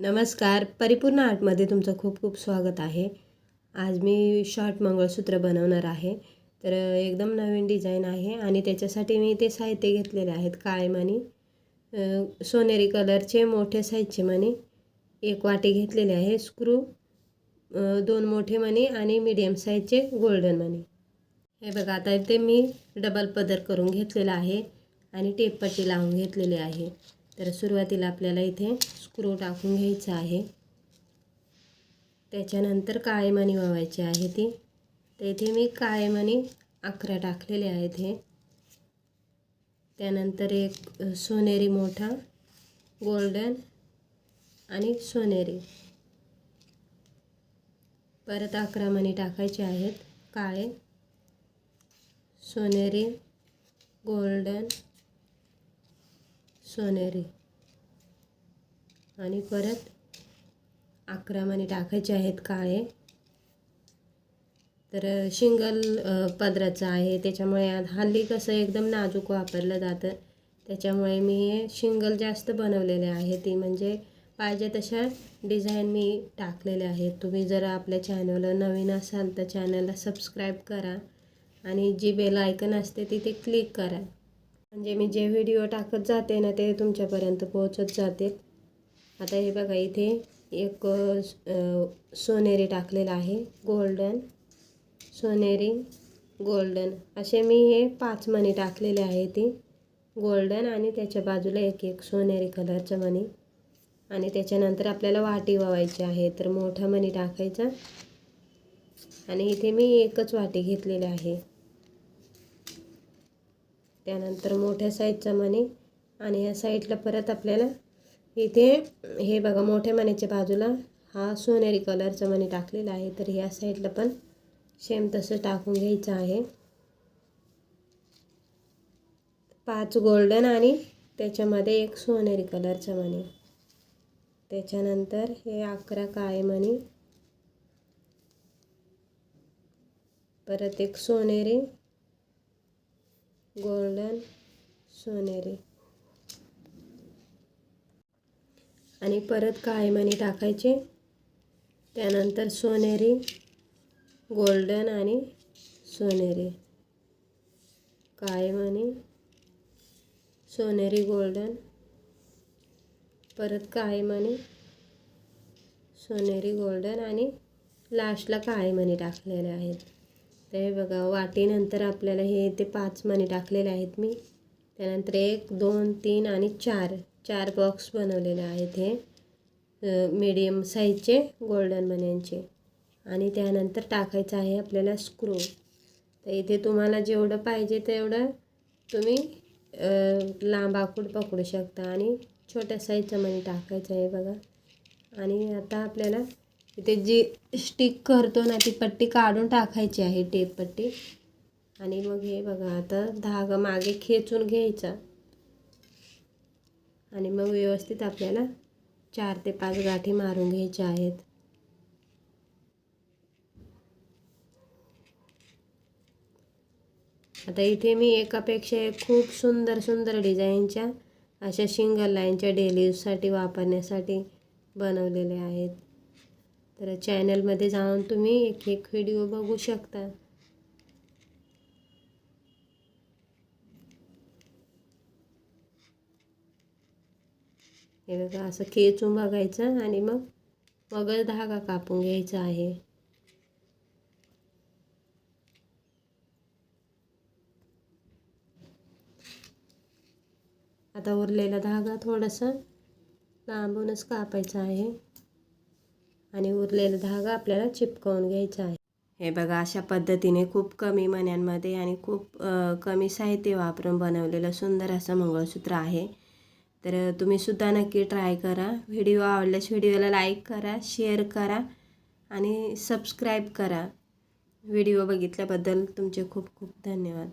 नमस्कार. परिपूर्ण आर्टमध्ये तुमचं खूप खूप स्वागत आहे. आज मी शॉर्ट मंगळसूत्र बनवणार आहे. तर एकदम नवीन डिझाईन आहे आणि त्याच्यासाठी मी ते साहित्य घेतलेले आहेत. काळे मणी सोनेरी कलरचे मोठे साईजचे मणी एक वाटी घेतलेले आहे स्क्रू दोन मोठे मणी आणि मीडियम साईजचे गोल्डन मणी. हे बघा आता ते मी डबल पदर करून घेतलेलं आहे आणि टेपपट्टी लावून घेतलेली आहे. तर सुरुवातीला आपल्याला इथे स्क्रू टाकून घ्यायचं आहे. त्याच्यानंतर काळेमानी वावायची आहे ती. तर इथे मी काळेमानी अकरा टाकलेले आहेत हे. त्यानंतर एक सोनेरी मोठा गोल्डन आणि सोनेरी. परत अकरा मणी टाकायचे आहेत काळे सोनेरी गोल्डन सोनेरी. आणि परत अकरामाने टाकायचे आहेत काळे. तर शिंगल पदराचं आहे. त्याच्यामुळे हल्ली कसं एकदम नाजूक वापरलं जातं. त्याच्यामुळे मी हे शिंगल जास्त बनवलेले आहे. ती म्हणजे पाहिजे तशा डिझाईन मी टाकलेल्या आहेत. तुम्ही जर आपल्या चॅनलला नवीन असाल तर चॅनलला सबस्क्राईब करा आणि जी बेल आयकन असते तिथे क्लिक करा. म्हणजे मी जे व्हिडिओ टाकत जाते ना ते तुमच्यापर्यंत पोहोचत जाते. आता हे बघा इथे एक सोनेरी टाकलेलं आहे गोल्डन. सोनेरी गोल्डन. असे मी हे पाच मणी टाकलेले आहे ती. गोल्डन आणि त्याच्या बाजूला एक एक सोनेरी कलरचं मणी. आणि त्याच्यानंतर आपल्याला वाटी वावायची आहे तर मोठा मणी टाकायचा. आणि इथे मी एकच वाटी घेतलेली आहे. त्यानंतर मोठ्या साईजचा मणी आणि या साईडला परत आपल्याला इथे हे बघा मोठ्या मणीच्या बाजूला हा सोनेरी कलरचा मणी टाकलेला आहे. तर ह्या साईडला पण सेम तसं टाकून घ्यायचं आहे. पाच गोल्डन आणि त्याच्यामध्ये एक सोनेरी कलरचा मणी. त्याच्यानंतर हे अकरा काळे मणी. परत एक सोनेरी गोल्डन सोनेरी. आणि परत काळे टाकायचे? त्यानंतर सोनेरी गोल्डन आणि सोनेरी. काळे सोनेरी गोल्डन. परत काळे सोनेरी गोल्डन आणि लास्टला काळे मणी टाकलेले आहेत? तर हे बघा वाटीनंतर आपल्याला हे ते पाच मणी टाकलेले आहेत मी. त्यानंतर एक दोन तीन आणि चार. चार बॉक्स बनवलेले आहेत हे. मीडियम साईजचे गोल्डन मण्यांचे. आणि त्यानंतर टाकायचं आहे आपल्याला स्क्रू तर इथे तुम्हाला जेवढं पाहिजे तेवढं तुम्ही लांब आकूड पकडू शकता. आणि छोट्या साईजचं मणी टाकायचं आहे बघा. आणि आता आपल्याला इथे जी स्टिक करतो ना ती पट्टी काढून टाकायची आहे टेप पट्टी. आणि मग हे बघा आता धागा मागे खेचून घ्यायचा. आणि मग व्यवस्थित आपल्याला चार ते पाच गाठी मारून घ्यायच्या आहेत. आता इथे मी एकापेक्षा एक खूप सुंदर सुंदर डिझाईनच्या अशा शिंगल लाईनच्या डेली यूजसाठी वापरण्यासाठी बनवलेले आहेत. तर चॅनलमध्ये जाऊन तुम्ही एक एक व्हिडिओ बघू शकता. हे बघा असं खेचून बघायचं आणि मग मगर धागा कापून घ्यायचा आहे. आता उरलेला धागा थोडासा लांबूनच कापायचा आहे. आणि उरलेला धागा आपल्याला चिपकवून घ्यायचा आहे. हे बघा अशा पद्धतीने खूप कमी मण्यांमध्ये आणि खूप कमी साहित्य वापरून बनवलेलं सुंदर असं मंगळसूत्र आहे. तर तुम्ही सुद्धा नक्की ट्राय करा. व्हिडिओ आवडल्यास व्हिडिओला लाईक करा शेअर करा आणि सबस्क्राईब करा. व्हिडिओ बघितल्याबद्दल तुमचे खूप खूप धन्यवाद.